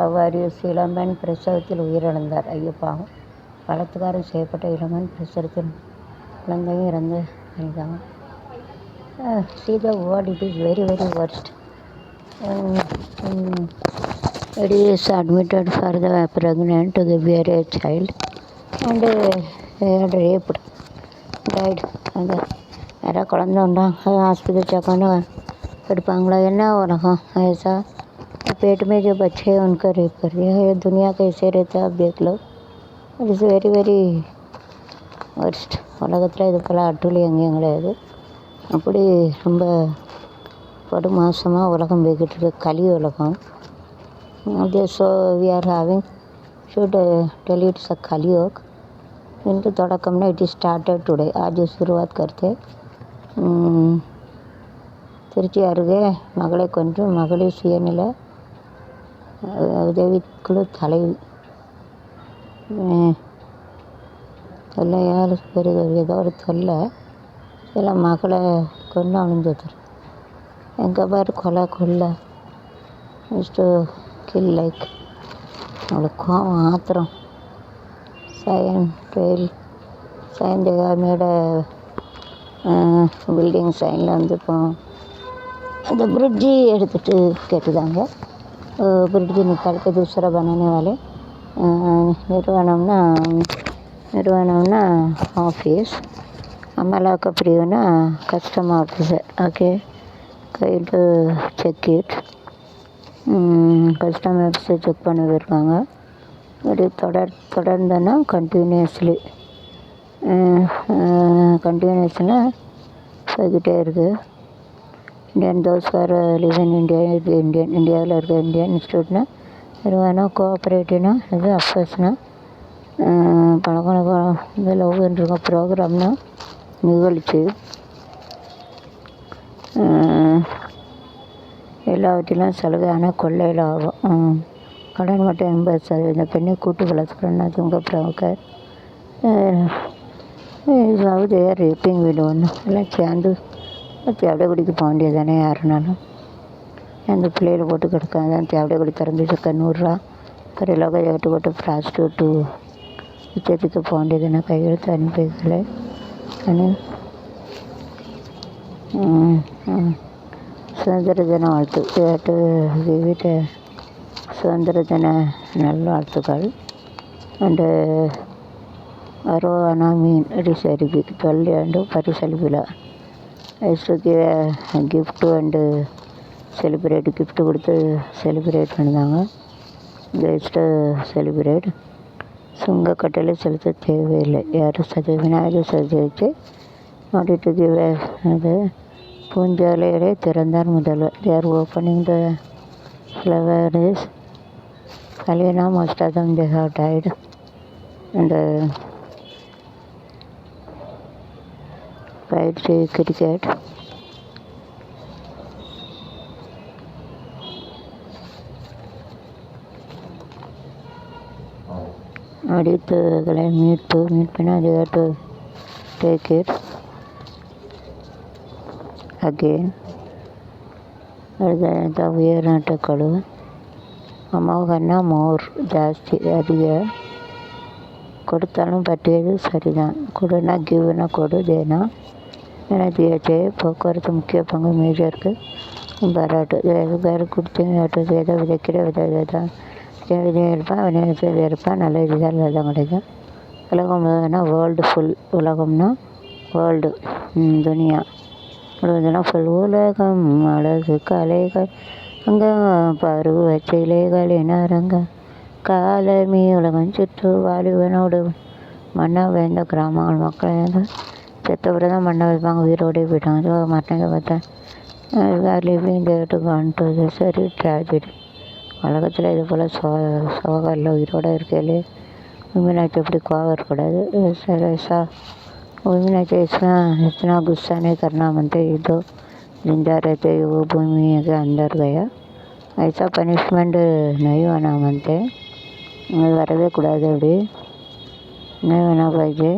கவ்வாரியூர் இளம்பெண் பிரசவத்தில் உயிரிழந்தார். ஐயோ பாவம் செய்யப்பட்ட இளம்பெண் பிரசவத்தில் குழந்தையும் இறந்து பண்ணிட்டாங்க Sita word it is very very worst it is admitted for the pregnant to give bear a child and uh, tight அந்த யாராவது குழந்த உண்டா? ஹாஸ்பிட்டல் செக்கான எடுப்பாங்களா? என்ன உலகம்? வயசாக पेट में जो बच्चे हैं उनका रेप कर दिया है दुनिया कैसे रहता है आप देख लो it is very very worst உலகத்தில் இது போல் அட்டூழியம் எங்கேயும் கிடையாது அப்படி ரொம்ப படு மோசமாக உலகம் போய்கிட்டு இருக்கு கலி உலகம் அது so we are having should tell it's a Kalyug इनके தொடக்கம்னா இட் இஸ் ஸ்டார்டட் டுடே ஆஜ் शुरुआत करते உம், திருச்சி அருகே மகளை கொன்று மகளிர் சுயநிலை அஹ், உதவிக்குழு தலைவி தொல்லையால் பெரிதொரு ஏதோ ஒரு தொல்லை. சில மகளை கொண்டு அழிஞ்சிட்டார் எங்கள் பாரு கொலை கொள்ளை. இஷ்டு கில் லைக் அவளுக்கு கோவம் ஆத்திரம். சயன் ட்ரெயில் சயன்டிகா மேட பில்டிங் சைனில் வந்து இப்போ அந்த பிரிட்ஜி எடுத்துகிட்டு கேட்டுதாங்க. ब्रिड्जी निकाल के दूसरा बनाने वाले अ, நிறுவனம்னா நிறுவனம்னா ஆஃபீஸ் அமலாக்க பிரிவுனா custom officer okay guide check it custom ஆஃபீஸை செக் பண்ண போயிருக்காங்க இப்படி தொடர் தொடர்ந்துன்னா கண்டினியூஸ்லி கண்டினியூஸ்னால் போய்கிட்டே இருக்குது இந்தியன் தோஸ்கார் லிவ் இந்தியா இது இந்தியன் இந்தியாவில் இருக்க இந்தியன் இன்ஸ்டியூட்னா நிறுவனம் கோஆப்ரேட்டிவ்னா இது அஃபேர்ஸ்னா பழக்கம் இந்த லவ்ன்றிருக்க ப்ரோக்ராம்னா நிகழ்ச்சி. எல்லாவற்றிலும் சலுகையான கொள்ளை லாபம். கடன் மட்டும் எண்பது சதவீதம் பெண்ணை கூட்டு வளர்த்துக்கிறேன்னா துங்க பிரமுகர் இதாவது ரேப்பிங் வீடு ஒன்று எல்லாம் சேர்ந்து தேவடை குடிக்கு போக வேண்டியது தானே யாருனாலும். அந்த பிள்ளைகளை போட்டு கிடக்காங்க தேவடை குடி திறந்து வச்சுருக்க நூறுரூவா? கரையிலோக ஏட்டு போட்டு ப்ராஸ்டியூட்டு விற்கிறதுக்கு போக வேண்டியது தானே கையெழுத்து அனுப்பி வைக்கல. சுதந்திர தின வாழ்த்து. கேட்டு வீட்டு சுதந்திர தின நல்வாழ்த்துக்கள் அண்டு அரோவானா மீன் ரிசர்வி பள்ளி அண்டு பரிசளிப்பில். ஐஸ்வர்க்கு கிஃப்ட்டு அண்டு செலிப்ரேட் கிஃப்ட்டு கொடுத்து செலிப்ரேட் பண்ணினாங்க. கெஸ்ட்டு செலிப்ரேட் சுங்க கட்டளை செலுத்த தேவையில்லை. யாரும் சதி விநாயகர் சதுர்த்தி வச்சு டு கிவ் அது பூஞ்சாலையிலே திறந்தார் முதல்வர். தேர் ஓப்பனிங் த ஃப்ளவர்ஸ் கல்யாணம் most of them they have tied and பயிற்சி கிரிக்கெட். அடித்துகளை மீட்பு மீட்பினா they have to take it. Again. அடுத்த உயர்நாட்டுக்கழு அமோகன்னா மோர். ஜாஸ்தி அதிக. கொடுத்தாலும் பட்டியது சரிதான். கொடுனா கிவ்னா கொடு தேனா? எனர்ஜியாச்சே போக்குவரத்து முக்கிய பங்கு மேஜருக்கு பாராட்டு. வேறு கொடுத்து ஏதோ விதைக்கிற விதை விதைதான் விதை இருப்பான் வினையத்தில் இருப்பான் நல்ல இதுதான் விதம் கிடைக்கும் உலகம் முழுவதுனா வேர்ல்டு ஃபுல் உலகம்னா வேர்ல்டு துனியா. முழுவதுனா ஃபுல் உலகம் அழகு கலைகள். அங்கே பருவ சிலைகளின் அரங்கம் காலமே உலகம் சுற்று வாலிபனோடு மண்ணா வேந்த கிராமங்கள் மக்கள் செத்த தான் மண்ணை வைப்பாங்க உயிரோடய போயிட்டாங்க. ஸோ மரணத்தை பார்த்தா are living there to con to this very tragedy உலகத்தில் இது போல் சோ சோகம் இல்லை உயிரோடு இருக்கையிலே உண்மையாச்சு எப்படி கோவம் இருக்கக்கூடாது சரேசா உண்மையாச்சு இஸ்னா இத்தனா குஸ்ஸானே கர்னா வந்து இதோ जिंदा रहते பூமி भूमि के अंदर ஐசா பனிஷ்மெண்ட்டு पनिशमेंट नहीं होना வரவே கூடாது அப்படி. नहीं होना पाहिजे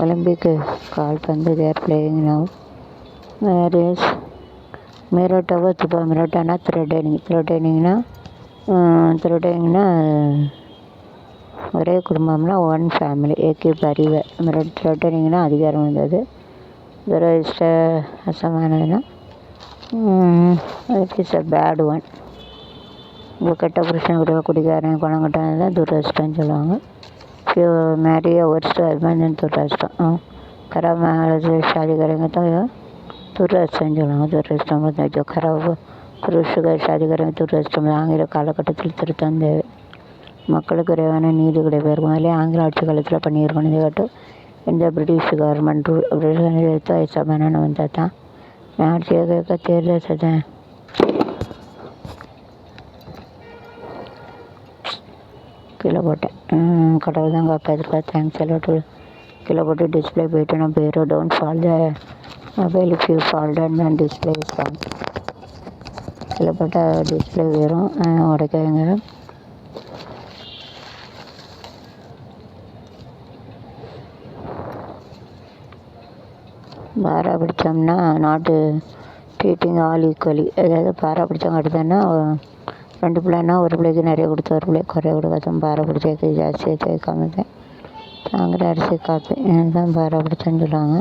ஒலிம்பிக் கால்பந்து there playing now race. Is மிரோட்டாவோ இப்போ மிரோட்டானா த்ரெட்டனிங் த்ரெட்டனிங்னா த்ரெட்டனிங்னா ஒரே குடும்பம்னா ஒன் ஃபேமிலி ஏகே பரிவை. மிரட் த்ரெட்டனிங்னா அதிகாரம் வந்தது. துரதிஷ்ட அசமானதுன்னா it is a bad one இப்போ கெட்ட புருஷன் கூட குடிக்காரன் குணம் கட்டானது தான் சொல்லுவாங்க. फिर मैरी वर्ष हस्बैंड துரதிஷ்டம் खराब महाराज शादी करेंगे तो यह துரதிஷ்டம் சொல்லுவாங்க துரதிஷ்டம் जो खराब पुरुष का शादी करेंगे துரதிஷ்டம் ஆங்கில காலகட்டத்தில் திருத்தம் தேவை மக்களுக்கு விரைவான நீதி கிடைப்பதற்கு முதலே ஆங்கில ஆட்சி காலத்தில் பண்ணியிருக்கணும் இதை கேட்டு இந்த பிரிட்டிஷ் கவர்மெண்ட் ரூல் பிரிட்டிஷ் எடுத்து ஐசா பண்ணணும் வந்தால் தான் ஆட்சியை கேட்க தேர்தல் சதன் கீழே போட்டேன். கடவுள் தான் காப்பாற்றுக்கா தேங்க்ஸ் எல்லாம் கீழே போட்டு டிஸ்பிளே போயிட்டு நான் போயிடும் don't fall the mobile if you fall நான் டிஸ்பிளே ஃபால் கீழே போட்டால் டிஸ்பிளே வரும் உடைக்காதுங்க. பாரா பிடிச்சோம்னா நாட்டு ட்ரீட்டிங் ஆல் ஈக்குவலி அதாவது பாரா பிடிச்சவங்க எடுத்தோன்னா ரெண்டு பிள்ளைன்னா ஒரு பிள்ளைக்கு நிறைய கொடுத்து ஒரு பிள்ளைக்கு குறைய கொடுக்காதும் பாரா பிடிச்சதுக்கு ஜாஸ்தியாக சேர்க்காம தான் தாங்கிற அரிசி காப்பி. தான் பாறை பிடிச்சேன்னு சொல்லுவாங்க.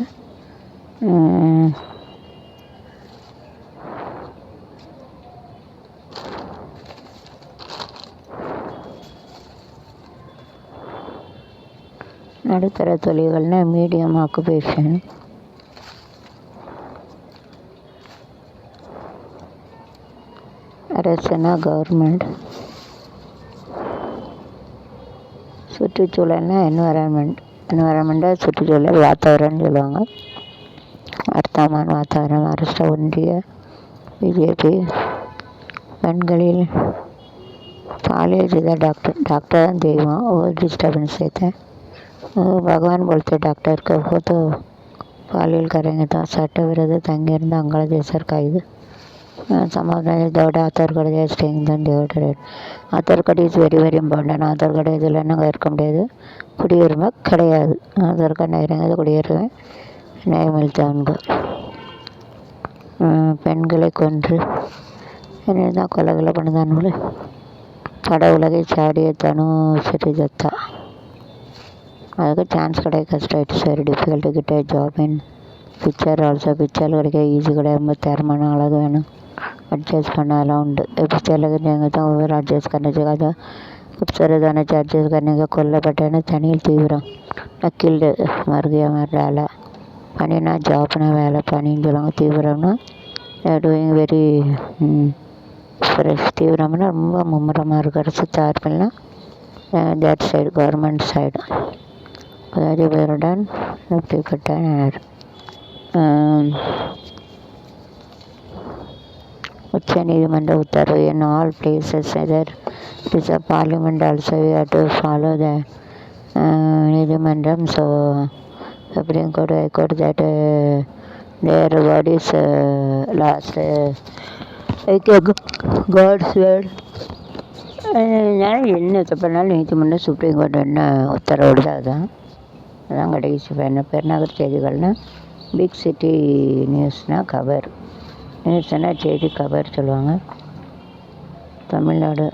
நடுத்தர தொழில்கள்னால் மீடியம் ஆக்குபேஷன் அரசனா கவர்மெண்ட். சுற்றுச்சூழல்னா என்வரான்மெண்ட் என்வரான்மெண்ட்டாக சுற்றுச்சூழல் வாத்தாவரம்னு சொல்லுவாங்க. அர்த்தமான வாத்தாவரம் அரச ஒன்றிய பிஜேபி பெண்களில் பாலியல் தான் டாக்டர் டாக்டர் தான் தெய்வம் ஒரு டிஸ்டர்பன்ஸ் சேர்த்தேன் பகவான் போலத்தை டாக்டருக்கு ಹೊತ್ತು ಪಾಲಿಯಲ್ ಕರೆಂಗಿತ ಸಟ್ಟ ವಿರೋಧ ತಂಗಿರಿಂದ ಅಂಗಳ ದೇಸರ್ಕಾಯ್ದು சட்டவிரோத தங்கியிருந்த வங்காளதேசர் கைது some of the doubt Aadhaar card is very very important Aadhaar card இதில் நாங்கள் இருக்க முடியாது? குடியுரிமை கிடையாது. ஆதார் கார்டு நிறைய குடியுரிமை நியமித்தான்கள் பெண்களை கொன்று. என்னதான் கொலைகளை பண்ணுதானுங்களே. பட உலகை சாடிய தனு சிறிதத்தா. அதுக்கு சான்ஸ் கிடைக்க கஷ்டம் இட்ஸ் வெரி டிஃபிகல்ட் கிட்ட job in picture also picture கிடைக்க ஈஸி கிடையாது. ரொம்ப திறமான அழகு வேணும். एडजस्ट करना अलाउंड पिक्चर लगे जाएंगे तो ओवर एडजस्ट करने जगह तो खूबसूरत होने से एडजस्ट करने का कोल्ला बटन तनिल तीव्र किल्ड मर गया मर डाला పని నా జాబ్ నా వేళ పని ఇందులో தீவிரம்னா டூயிங் வெரி ஃப்ரெஷ் தீவிரம்னா ரொம்ப மும்முரமாக இருக்கிற சுத்தார்பில்னா தேட் சைடு கவர்மெண்ட் சைடு அதாவது பேருடன் எப்படிப்பட்ட உச்ச நீதிமன்ற உத்தரவு in all places either it is a parliament also we have to follow the நீதிமன்றம் so supreme court I court that their word is last God's word அதனால் என்ன தப்புனாலும் நீதிமன்றம் சுப்ரீம் கோர்ட் என்ன உத்தரவிடுது அதுதான் அதான் கடைசி என்ன பெருநகர் செய்திகள்னால் பிக் சிட்டி நியூஸ்னால் கவர் நியூஸ்னால் செய்தி கவர் சொல்லுவாங்க. தமிழ்நாடு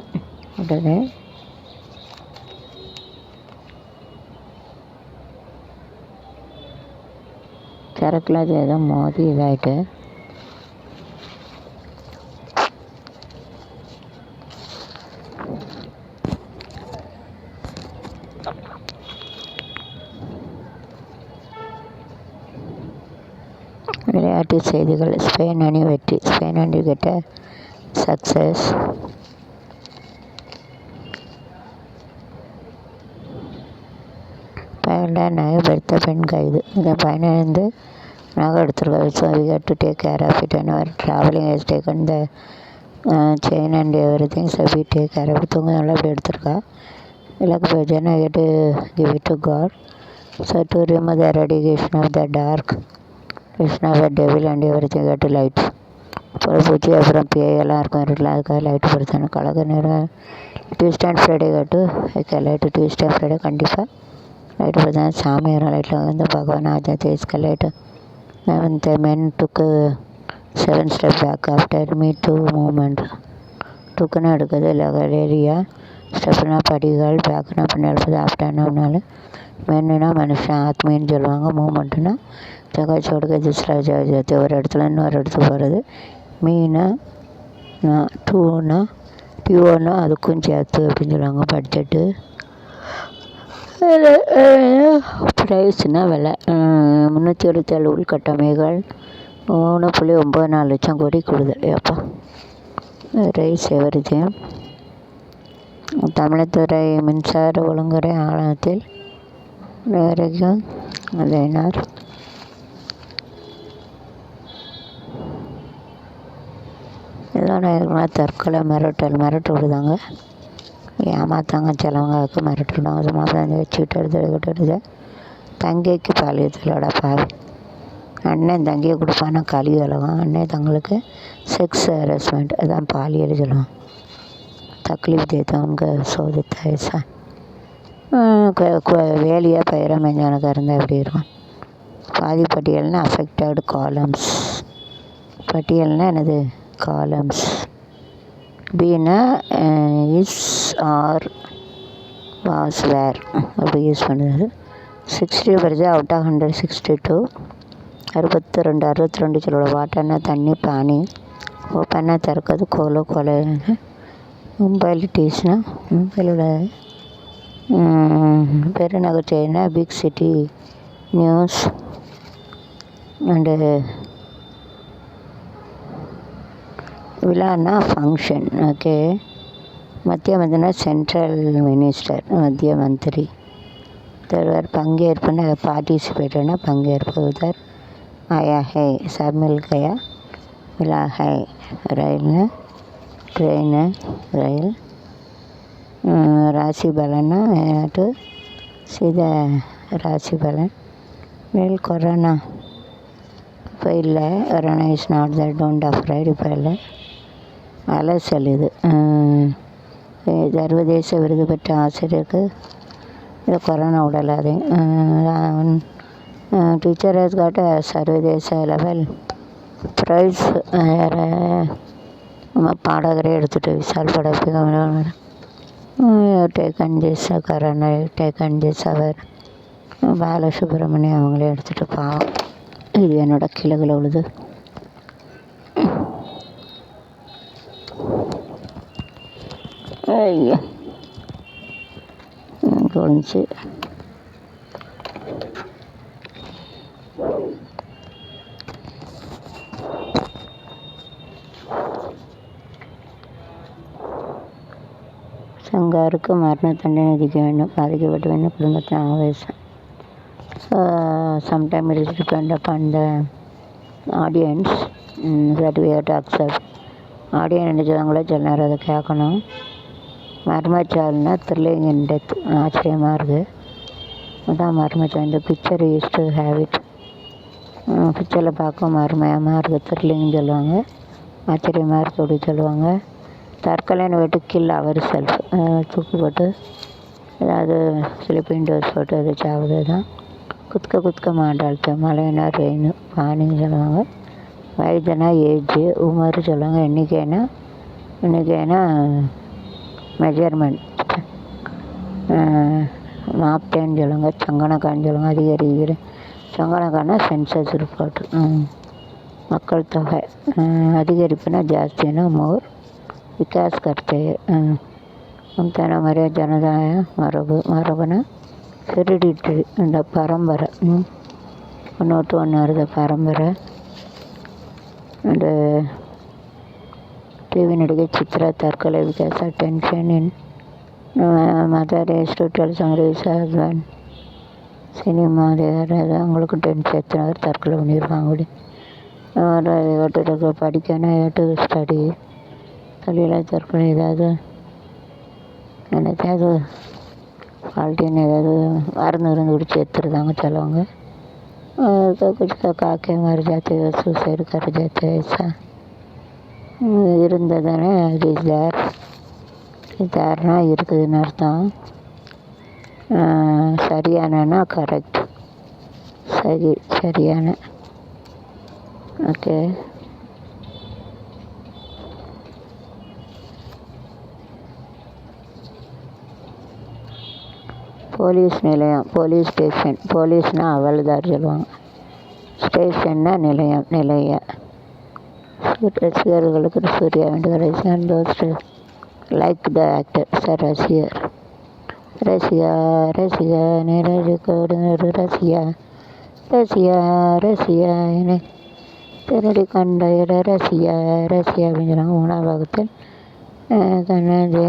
உடனே. சரக்குல அது ஏதோ மோதி இதாகிட்டு விளையாட்டு செய்திகள். ஸ்பெயின் அணி வெற்றி. ஸ்பெயின் அணி கிட்ட சக்ஸஸ் பையன்டா நகை பெண் கைது. இந்த பையனை வந்து நகை எடுத்துருக்காரு so we had to take care of it and our travelling has taken the chain and everything so we take care of தூங்க நல்லா போய் எடுத்திருக்கா. இலக்கு பிரச்சனை கேட்டு give it to God so to remove the eradication of the dark Krishna the devil and everything கேட்டு lights அப்புறம் பூச்சி அப்புறம் பேயெல்லாம் இருக்கும் இருட்டில் அதுக்காக லைட்டு பொறுத்தான கலக நேரம் டியூஸ்டே அண்ட் ஃப்ரைடே கேட்டு ஓகே லைட்டு டியூஸ்டே ஃப்ரைடே கண்டிப்பாக லைட்டு பொறுத்தான சாமி வரும் லைட்டில் வந்து பகவான் ஆஜா தேஸ்க லைட்டு வந்து மென் டுக்கு seven step back after me to moment டுக்குன்னு எடுக்குது லெகலேரியா ஸ்டெப்னா படிகள் பேக்குனா பின்ன எழுப்பது ஆஃப்டர்னால மென்னுனா மனுஷன் ஆத்மின்னு சொல்லுவாங்க மூமெண்ட்டுனா ஜகாச்சோடுக்கு திஸ்ரா ஜாதி ஒரு இடத்துல இன்னொரு இடத்துக்கு போகிறது மீனா டூனா டியூனா அதுக்கும் சேர்த்து அப்படின்னு சொல்லுவாங்க பட்ஜெட்டு. ப்ரைஸ்னால் விலை. முந்நூற்றி எழுபத்தேழு உள்கட்டமைகள் மூணு புள்ளி ஒம்பது நாலு லட்சம் கோடி கூடுதல் ஏப்பா. ரைஸ் எவரிது தமிழத்துறை மின்சார ஒழுங்குறை ஆழத்தில் வரைக்கும் அதேனார் இதெல்லாம் இருக்குன்னா தற்கொலை மிரட்டல் மிரட்டு விடுதாங்க. ஏமாத்தாங்க சிலவங்க அதுக்கு மிரட்டிடுவாங்க சும்மா தான் வச்சுக்கிட்டு எடுத்து எடுத்துக்கிட்டு தங்கைக்கு பாலியத்திலோட பாவி. அண்ணன் தங்கையை கொடுப்பானா கழுவி அழகும் அண்ணன் தங்களுக்கு செக்ஸ் ஹராஸ்மெண்ட் அதான் பாலியல் சொல்லுவாங்க தக்லீஃப் தேத்தா உங்க சோதித்த வேலையாக பயிர மெஞ்சானுக்கு இருந்தால் எப்படி இருக்கும்? பாதி பட்டியல்னால் அஃபெக்டட் காலம்ஸ் பட்டியல்னால் என்னது? காலம்ஸ் பின்னா இஸ் ஆர் வாஸ் வேர். அப்படி யூஸ் பண்ணுறது. சிக்ஸ்டி வருது out of hundred sixty two அறுபத்தி ரெண்டு அறுபத்தி ரெண்டு சொல்லோட வாட்டர்னா தண்ணி பானி. ஓப்பன்னா திறக்கிறது கோலோ கொலை. மும்பையில் டீஸ்னா மும்பையிலோட பெருநகர் செய்தினா பிக் சிட்டி நியூஸ் அண்டு விழானா ஃபங்க்ஷன் ஓகே மத்திய மந்திரினா சென்ட்ரல் மினிஸ்டர் மத்திய மந்திரி. தருவார் பங்கேற்புனா பார்ட்டிசிபேட்டுன்னா பங்கேற்புதர் ஆயா ஹே சப்மில் கயா விழா ஹை ரயில்னு ட்ரெயின் ரயில். ராசி பலன்னா டு சீத ராசி பலன். மேல் கொரோனா. இப்போ இல்லை corona is not the don't afraid இப்போ இல்லை. அலசல் இது சர்வதேச விருது பெற்ற ஆசிரியருக்கு இந்த கொரோனா உடலாதே டீச்சர் ஹஸ் காட் சர்வதேச லெவல் ப்ரைஸ் நம்ம பாடகரே எடுத்துகிட்டு விசால் படம் taken this corona taken this அவர் பாலசுப்ரமணியம் அவங்களே எடுத்துகிட்டு பாவம் இது என்னோட கிளகில் உழுது ஐயா. விழுந்துச்சு சங்காருக்கு மரண தண்டனை விதிக்க வேண்டும். பாதிக்கப்பட்டு வேண்டும் குடும்பத்தின் ஆவேசம். Sometime it is depend audience that we accept audience நினைச்சவங்களே சில நேரம் அதை கேட்கணும். மர்மச்சால்னா த்ரில்லிங் டெத் ஆச்சரியமாக இருக்குது அதான் மர்மச்சால் இந்த picture use to have it பிக்சரில் பார்க்க மர்மயமாக இருக்குது த்ரில்லிங்னு சொல்லுவாங்க. ஆச்சரியமாக இருக்குது அப்படி சொல்லுவாங்க. தற்கொலைன்னு போட்டு கில் அவர் செல்ஃப் தூக்கு போட்டு ஏதாவது ஸ்லிப்பிங் டோஸ் போட்டு அது சாவது தான். குத்துக்க குத்துக்க மாட்டாள்த்த மழைனா ரெயின் பானின்னு சொல்லுவாங்க. வயதுனா ஏஜ் உமர் சொல்லுவாங்க. எண்ணிக்கைனா எண்ணிக்கைனா மெஜர்மெண்ட் மாப்டேன்னு சொல்லுங்கள் சங்கனக்கான்னு சொல்லுங்கள் அதிகரிக்கிற சங்கனக்கானா சென்சஸ் ரிப்போர்ட் மக்கள் தொகை. அதிகரிப்புனா ஜாஸ்தின்னா மோர் விகாஸ் கர்த்தே முந்தான மரிய ஜனதாய மரபு மரபுனா ஹெரிடிட்டு இந்த பரம்பரை. நோட்டு ஒன்று வருது பரம்பரை. அந்த ಟಿವಿ ನಡಿಗೆ ಚಿತ್ರ ತರ್ಕಲೆ ವಿಕಾಸ ಟೆನ್ಷನ್ ಇನ್ மதர் ஸ்டூட்டல் சங்கரேஷ் ஹஸ்பண்ட் சினிமா வேறு அவங்களுக்கு டென்ஷன் எத்தனை பேர் தற்கொலை பண்ணியிருப்பாங்க அப்படி. வேறு படிக்கணும் எட்டு ஸ்டடி தொழிலாக தற்கொலை ஏதாவது எனக்கு பால்ட்டின்னு ஏதாவது மருந்து இருந்து குடிச்சு எடுத்துருந்தாங்க சிலவங்க. கொஞ்சம் காக்கே மாதிரி ஜாத்தி சூசைடு கரு ஜாத்தி வயசா இருந்ததுன்னு அது இல்லை இதுதார்னா இருக்குதுன்னு அர்த்தம். சரியானன்னா கரெக்ட் சரி சரியான. ஓகே போலீஸ் நிலையம் போலீஸ் ஸ்டேஷன். போலீஸ்னால் அவள்தார் சொல்லுவாங்க. ஸ்டேஷன்னா நிலையம் நிலையம் ரசிகர்களுக்கு சூர்யா வேண்டுகிறேன் those like the actor sir ரசிகர் ரசிகா ரசிகா நிரஜு கோடு ரசிகா ரசிகா ரசிகா என திருடி கண்ட இட ரசிகா ரசிகா அப்படின்னு சொன்னாங்க மூணாம் பாகத்தில் கண்ணாஜி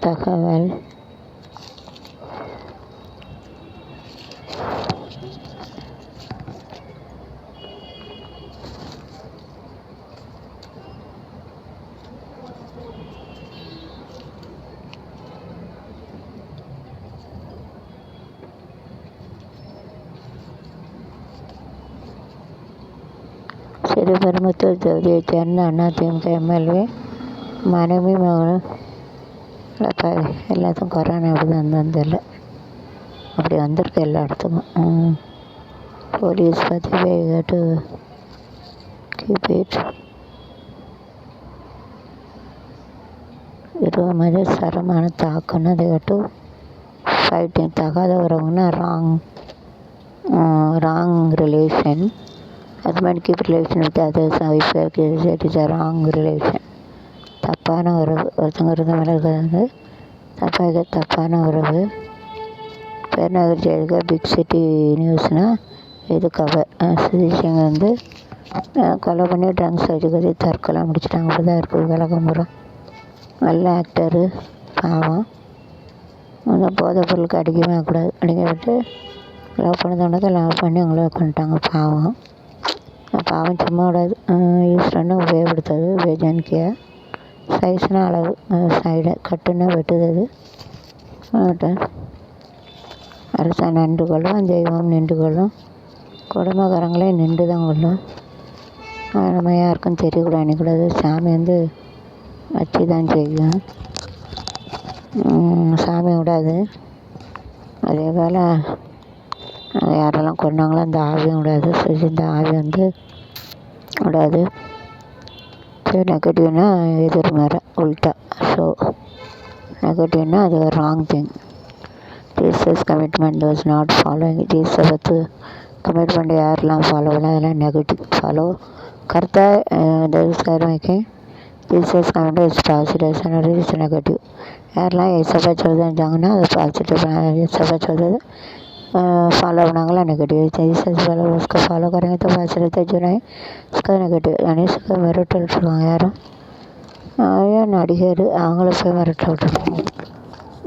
தகவல் சிறுபெரும்புத்தூர் தொகுதியைச் சேர்ந்த அதிமுக எம்எல்ஏ மனைவி மகனும் இல்லைப்பா எல்லாத்துக்கும் கொரோனா எப்படி வந்ததுன்னு தெரில அப்படி வந்திருக்கு எல்லா இடத்துக்கும். போலீஸ் பற்றி கேட்டு கீப் இட் மாதிரி சரமான தாக்குன்னு அதை கேட்டு ஃபைட்டிங் தகாத உறவுன்னா wrong wrong relation husband keep relation with others wife it is a wrong relation தப்பான உறவு ஒருத்தங்க ஒருத்தங்க மேலே இருக்கிறது தப்பாக தப்பான உறவு. பெருநகர் ஜெயிலுக்கு பிக் சிட்டி நியூஸ்னால் இது கவர் சுதீஷங்க வந்து கொலை பண்ணி ட்ரங்க்ஸ் வச்சுக்கிறது தற்கொலை முடிச்சிட்டாங்க. அப்படி தான் இருக்குது விளக்கம்புறம் நல்ல ஆக்டரு பாவம். அந்த போதைப் பொருளுக்கு அடிக்கவே கூடாது. அடிக்க விட்டு லவ் பண்ணதவனுக்கு லவ் பண்ணி அவங்கள கொண்டுட்டாங்க பாவம். பாவம் சும்மா விடாது. ஈஸ்வரனை உபயோகப்படுத்தாது. வேஜான்கியா சைஸ்னால் அளவு. சைடு கட்டுன்னா வெட்டுது அது. நின்று கொள்ளும் தெய்வம் நின்று கொள்ளும். குடும்பக்காரங்களே நின்று தான் கொள்ளும். நம்ம யாருக்கும் தெரியக்கூடாது நினைக்கூடாது சாமி வந்து வச்சு தான் செய்யும். சாமி விடாது. அதே போல் யாரெல்லாம் கொண்டாங்களோ அந்த ஆவியும் விடாது. இந்த ஆவி வந்து விடாது. ஸோ நெகட்டிவ்னா எதிர்மறை உல்ட்டா. ஸோ நெகட்டிவ்னா அது ஒரு wrong thing Jesus commitment was not following ஜீசஸை பற்றி கமிட்மெண்ட் யாரெல்லாம் ஃபாலோ பண்ணலாம் அதெல்லாம் நெகட்டிவ் ஃபாலோ கரெக்டாக தரிசாரம் வைக்கேன் Jesus commitment is positive is negative யாரெல்லாம் ஏசப்பா சொல்லுதாங்கன்னா அது பாசிட்டிவ் ஏசப்பா சொல்கிறது फॉलो बनांगला नेगेटिव जैसे वाला उसको फॉलो करेंगे तो पॉजिटिव जो है उसका नेगेटिव यानी उसको மிரட்ட விட்டுருவாங்க யாரும் ஏன் நடிகர் அவங்கள போய் மிரட்ட விட்டுருவாங்க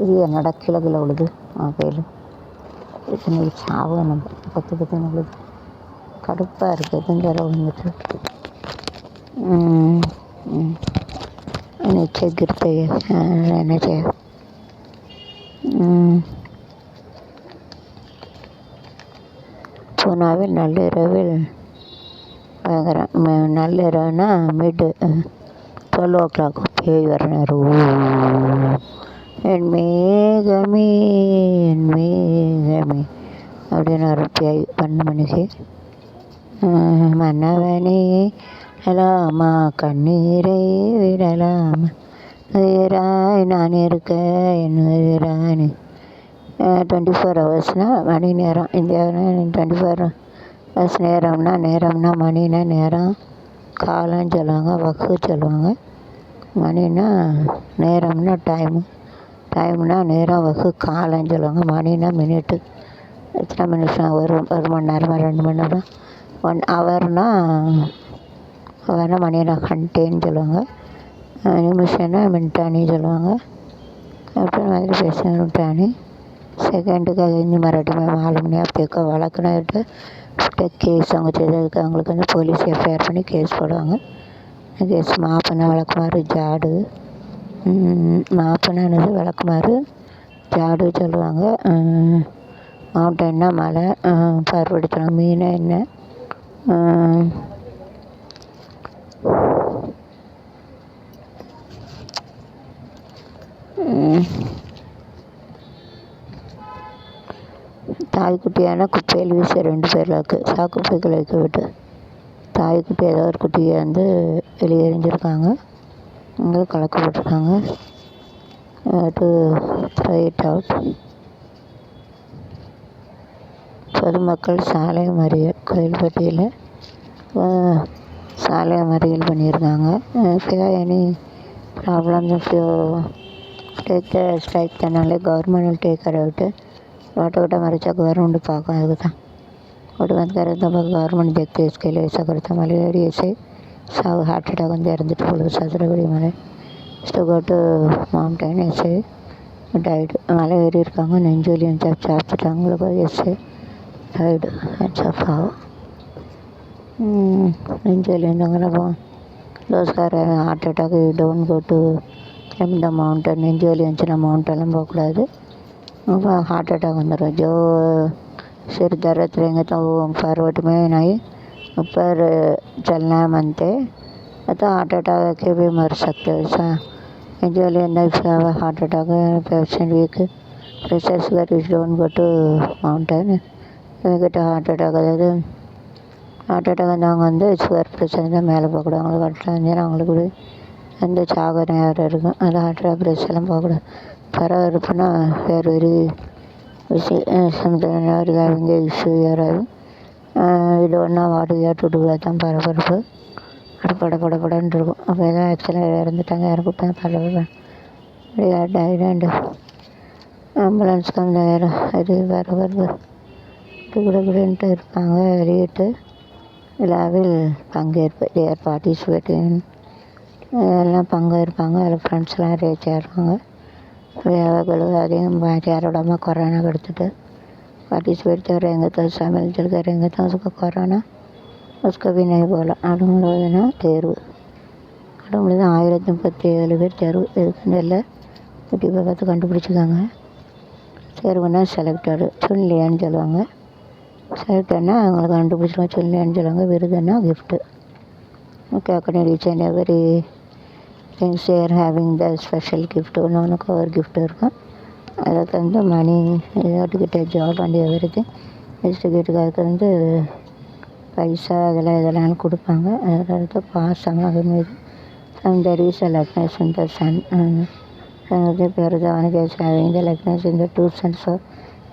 இது என்னடா கீழே கீழே விழுது அவன் கையில் இத்தனை சாவு நம்ம பத்து பத்து விழுது கடுப்பாக இருக்குது எதுவும் தர விழுந்துட்டு नीचे गिरते रहने चाहिए பூனாவில் நள்ளிரவில் பயங்கரம் நள்ளிரவுனா மிட் டுவெல் ஓ கிளாக் பேய் வர நேரம் என் மேகமே என் மேகமே அப்படின்னு வரும் பேய் பன்னெண்டு மணிக்கு மன்னவனே விடலாமா கண்ணீரை விடலாமா? உயிராய் நான் இருக்க என் உயிரானே டுவெண்ட்டி ஃபோர் ஹவர்ஸ்னால் மணி நேரம். இந்தியாவில் டுவெண்ட்டி ஃபோர் ஹவர்ஸ் நேரம்னா நேரம்னா மணினா நேரம். காலம்னு சொல்லுவாங்க வக்கு சொல்லுவாங்க. மணினா நேரம்னா டைமு டைம்னா நேரம் வக்கு காலம்னு சொல்லுவாங்க. மணினா மினிட்டு எத்தனை நிமிஷம் ஒரு ஒரு மணி நேரமா ரெண்டு மணி நேரம்? ஒன் ஹவர்னால் ஹவர்னா மணினா கண்டேன்னு சொல்லுவாங்க. நிமிஷம்னா மின்டானின்னு சொல்லுவாங்க. அப்புறம் மாதிரி பேசுகிறேன் மின்ட்டானி సెకండ్గా అయింది మరొకటి మేము వాళ్ళని యొక్క வழக்குன்னு சொல்லிட்டு கேஸ் அவங்க செய்ததுக்கு அவங்களுக்கு வந்து போலீஸ் எஃப்ஐஆர் பண்ணி கேஸ் போடுவாங்க கேஸ் மாப்பன விளக்குமாறு ஜாடு மாப்பனது விளக்குமாறு ஜாடு சொல்லுவாங்க மவுண்டன்னா மலை பருவடித்தனம் மீன் என்ன Mm-hmm. தாய்க்குட்டியான குப்பையில் வீச ரெண்டு பேர் லாக்கு சாக்குப்பைக்குள்ள வைக்க விட்டு. தாய்க்குட்டி ஏதோ ஒரு குட்டியை வந்து வெளியே எறிஞ்சிருக்காங்க. இங்கே கலக்கப்பட்டிருக்காங்க டு த்ரோ இட் அவுட் பொதுமக்கள் சாலை மறியல் கோயில்பட்டியில் சாலை மறியல் பண்ணியிருக்காங்க. Any problem have any problem if you take the strike government will take water కూడా మరి చక్కగా ఉండి పాకం ఎదుగుతాం ఒకటి మంది కరెంట్ గవర్నమెంట్ చెక్ తీసుకెళ్ళి వేసా మళ్ళీ వేడి చేసి సాగు హార్ట్ అటాక్ ఉంది ఇరందిట్టు ఫుల్ சதுரபடி மலை ஸ்டோகோட்டு மவுண்டைன் எஸ்ஐ டைடு மலை ஏறி இருக்காங்க நெஞ்சோலி சாப்பிட்டு சாப்பிட்டுட்டாங்கள போய் எஸ்ஐ டைடு சாப் ஆகும் நெஞ்சோலி இருந்தாங்கிறப்போ லோஸ்கார் ஹார்ட் அட்டாக் டவுன் கோட்டு எம் த மவுண்டன் நெஞ்சோலி இருந்துச்சுன்னா மவுண்டெல்லாம் போகக்கூடாது அப்போ हार्ट अटैक வந்துடும் जो सिर दर्द रहेंगे तो वो फॉरवर्ड में नहीं ऊपर चलना है मनते तो हार्ट अटैक के भी मर सकते हो ऐसा usually heart attack patient weak pressure sugar is don't go to mountain கிட்ட ஹார்ட் அட்டாக் அதாவது ஹார்ட் அட்டாக் வந்தவங்க வந்து சுகர் ப்ரெஷர் தான் மேலே போகக்கூடாது அவங்களுக்கு ஹார்ட் அட்டாக் அவங்களுக்கு எந்த சாக நேரம் இருக்கும் அது ஹார்ட் அட்டாக் ப்ரெஷர்லாம் போகக்கூடாது பரபரப்புனா வேறு ஒரு விஷயம் ஒரு having a யாராவது. இது ஒன்றா having uh, you பரபரப்பு. அப்படி பட பட படன்னு இருக்கும். அப்போ எதாவது ஆக்சிடென்ட் இறந்துட்டாங்க இறந்துட்டாங்க பரபரப்பு. ஆகிடாண்டு ஆம்புலன்ஸ் கொஞ்சம் நேரம் அது பரபரப்பு. கூடன்ட்டு இருப்பாங்க வெளியிட்டு. விழாவில் பங்கேற்பு ஏற்பாட்டி பார்ட்டிசிபேட்டிங் எல்லாம் பங்கேற்பாங்க அதில் ஃப்ரெண்ட்ஸ்லாம் நிறைய இருப்பாங்க. விழாக்கள் அதிகம் யாரோட அம்மா கொரோனா எடுத்துட்டு पार्टिसिपेट कर रहेंगे तो शामिल जल करेंगे तो उसको கொரோனா उसको भी नहीं बोला அடும்புழுதுனா தேர்வு அடும்புழுது ஆயிரத்தி முப்பத்தி ஏழு பேர் தேர்வு இதுக்குன்னு இல்லை யூடியூப்பை பார்த்து கண்டுபிடிச்சிக்காங்க தேர்வுனா செலக்டடு சுன்லியான்னு சொல்லுவாங்க செலக்டட்னா அவங்களுக்கு கண்டுபிடிச்சிருவாங்க சுன்லியான்னு சொல்லுவாங்க விருதுன்னா கிஃப்ட்டு கேட்கணும் reach and every things air are the special special ஒன்று ஒன்றுக்கு ஒரு gift இருக்கும். அதுக்கு வந்து மணி ஏதாவது கிட்ட ஜாப் அண்ட் எவ்ரி திங் வந்து பைசா அதெல்லாம் இதெல்லாம் கொடுப்பாங்க. அதில் அடுத்து பாசம் அது மாரி and there is a luckiness in son நிறைய பேர் தான் அவனுக்கு த லக்னஸ் இந்த டூ சன்ஸ்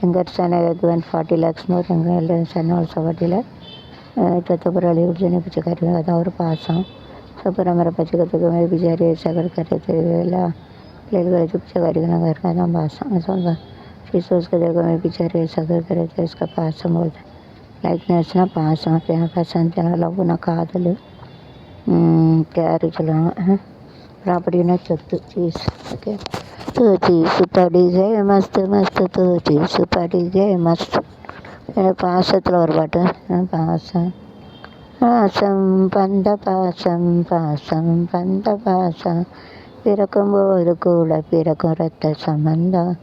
எங்கள் son given forty lakhs more எங்கள் சன் ஆல்சோ ஃபார்ட்டி லேக் பெத்த பிறகு அழிவு பிடிச்ச கருவி அதான் ஒரு பாசம். ಕಬ್ಬುರಂಬರ ಪಚ್ಚಗ ಪೆಗಮೆ ಬಿಜಾರಿ ಸಾಗರ್ ಕರೆತೆಲ್ಲ ಪ್ಲೇಟ್ಗಳ ಚುಪ್ಚೆ ಗಾಡಿಗಳ ಕರ್ಕಾದ ಭಾಷ ಸ್ವಲ್ಪ शीशोस के जगह में पीछे रे सगर करे थे, उसका पास संभव लाइक नर्स ना पास वहाँ पे यहाँ का संत लोग ना कहा दले तैयारी हम्म, चलाना हाँ? प्रॉपर्टी ना चुत तो चीज़, ओके? तो चीज़ सुपारी गए मस्त मस्त तो चीज़ सुपारी गए मस्त। मेरे पास है तो और बटन पास है। பாசம் பந்த பாசம் பாசம் பந்த பாசம். பிறக்கும்போது கூட பிறக்கும் ரத்த சம்பந்தம்.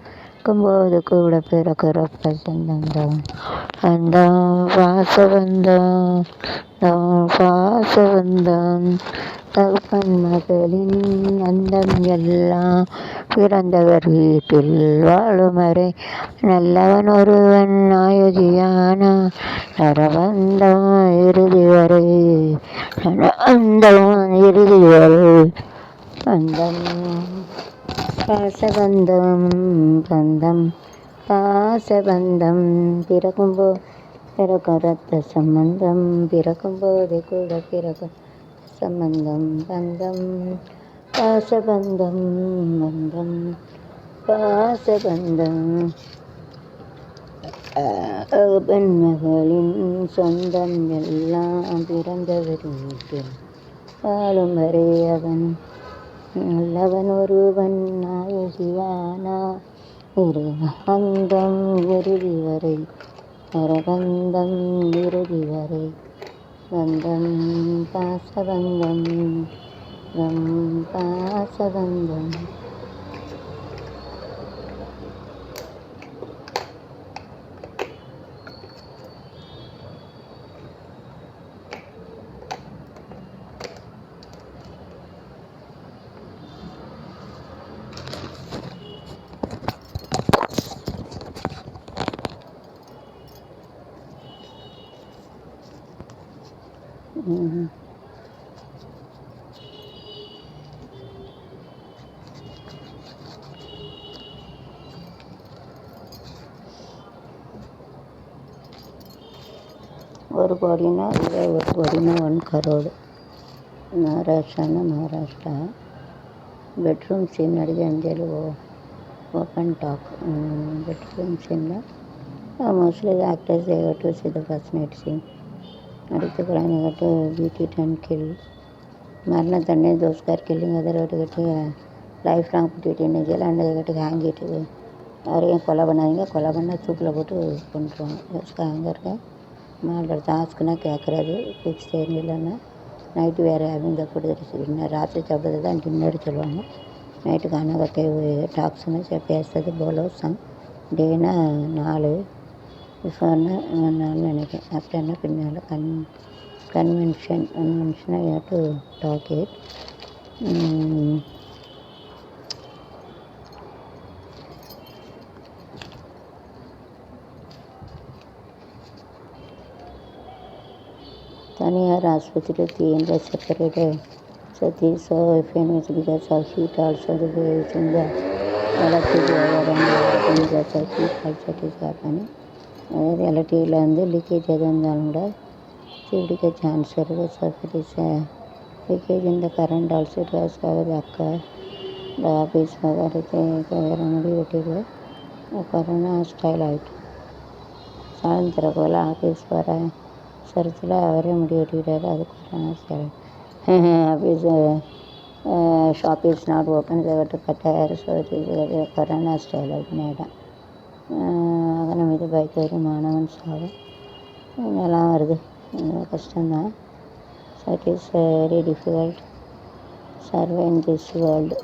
பார்க்கும்போது கூட பிறக்கிற பிறக்கும் அந்த வாச வந்தான். வாச வந்தான். தகப்பன் மகளின் அந்தம் எல்லாம் பிறந்தவர் வீட்டில் வாழும் வரை நல்லவன் ஒருவன் ஆயுதியான நரவந்தம் இறுதி வரை. நரவந்தம் இறுதி வரை பந்தம் பாசபந்தம் பந்தம் பாசபந்தம் பிறக்கும்போ பிறக்கும் ரத்த சம்பந்தம் பிறக்கும்போது கூட பிறக்கும் சம்பந்தம் பந்தம் பாசபந்தம் பந்தம் பாசபந்தம் பெண் மகளின் சொந்தம் எல்லாம் பிறந்தவர் வீட்டில் வாழும் வரை அவன் நல்லவன் ஒருவன் நாயகியானா இரு அந்தம் இறுதி வரை நரபந்தம் இறுதி வரை பந்தம் பாசபந்தம் ரம் பாசபந்தம் ம். ஒரு கோடினா இதே ஒரு கோடினா ஒன் கரோடு ಮಹಾರಾಷ್ಟ್ರನ ಮಹಾರಾಷ್ಟ್ರ ಬೆಡ್ರೂಮ್ ಸೀನ್ ಅಡುಗೆ ಅಂದೇಳಿ open talk bedroom scene mostly the actors they got to see the first night scene அடுத்து கலைஞர்கிட்ட பீட் இட் அண்ட் கில் மரண தண்டனை தோஸ் கார் கில்லிங் அதர் கட்டு லைஃப் லாங் புட்டிட்டு நெஜில் அண்ட் கட்டு ஹேங்கிட்டு யாரையும் கொலை பண்ணாதீங்க கொலை பண்ணால் தூக்கில் போட்டு கொண்டுருவாங்க யோசிக்க அங்கே இருக்க மேலே டாஸ்க்குனா கேட்குறது ஃபிக்ஸ் தெரியலன்னா. நைட்டு வேறு அவங்க கொடுத்துட்டு டின்னர் ராத்திரி சாப்பிட்றது தான் டின்னர் சொல்லுவாங்க. நைட்டுக்கு அனகத்தை டாக்ஸ்னு பேசுறது போலோசம் டேனா நாலு. பிஃபோர்னா நாலு நினைக்கிறேன். ஆஃப்டர்னா பின்னால் கன் கன்வென்ஷன் கன்வென்ஷனை டு டாக் இட் தனியார் hospital in the separate setting so families because of heat also the waves in the relative over and over because of heat also it is happening ரிலேட்டிவில் வந்து leakage எது இருந்தாலும் கூட சிவடிக்க chance இருக்குது so it is leakage இந்த current also it was அவர் அக்கா இந்த ஆஃபீஸ் வரது வேறு முடி ஒட்டிடுது கொரோனா ஸ்டைல் ஆகிட்டு சாயந்தரம் போல் ஆஃபீஸ் வரேன் சரத்தில் அவரே முடி வெட்டிக்கிட்டாரு. அது corona style office shop is not open இதை கட்டாயிரம் ஸோ கொரோனா ஸ்டைல் அப்படின்னு இடம் மீது பைக் வரி மாணவன் சாவு. இதெல்லாம் வருது. கஷ்டம்தான். So it is very difficult survey in this world